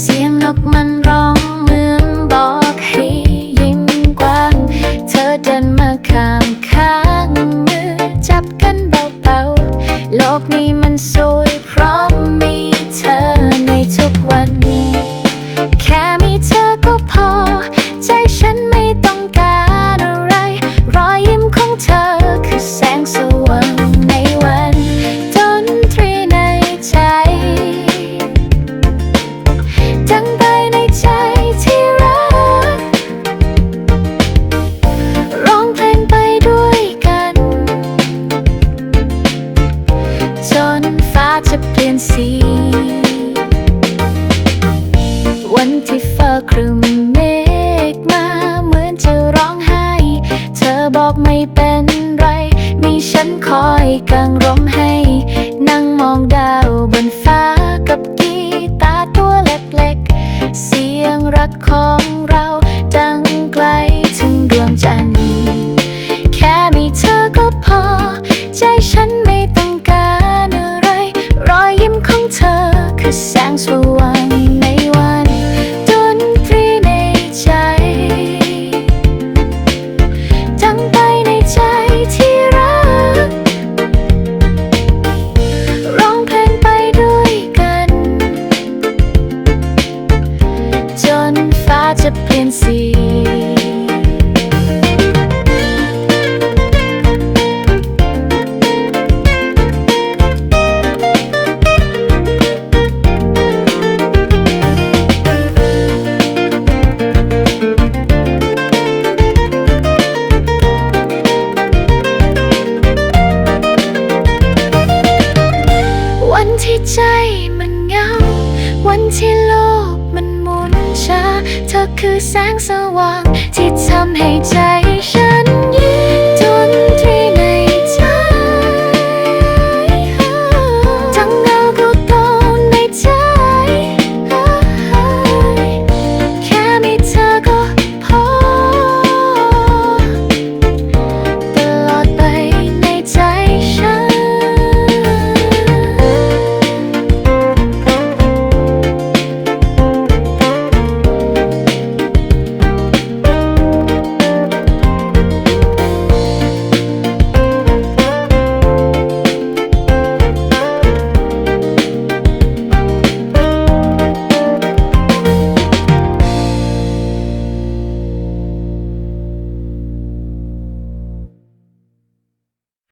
เสียงนกมันร้องเหมือนบอกให้ยิ้มกว้าง เธอเดินมาข้างข้างมือจับกันเบาๆ โลกนี้มันสวยีวันที่ฟ้าครึมเมฆมาเหมือนจะร้องไห้ เธอบอกไม่เป็นไร มีฉันคอยกังร่มให้ นั่งมองดาวบนฟ้ากับกีตาร์ตัวเล็กๆ เสียงรักของเราดังไกล งสว่างในวันดนตรีในใจดังไปในใจที่รัก ร้องเพลงไปด้วยกัน จนฟ้าจะเปลี่ยนสี ที่โลกมันหมุนช้า เธอคือแสงสว่างที่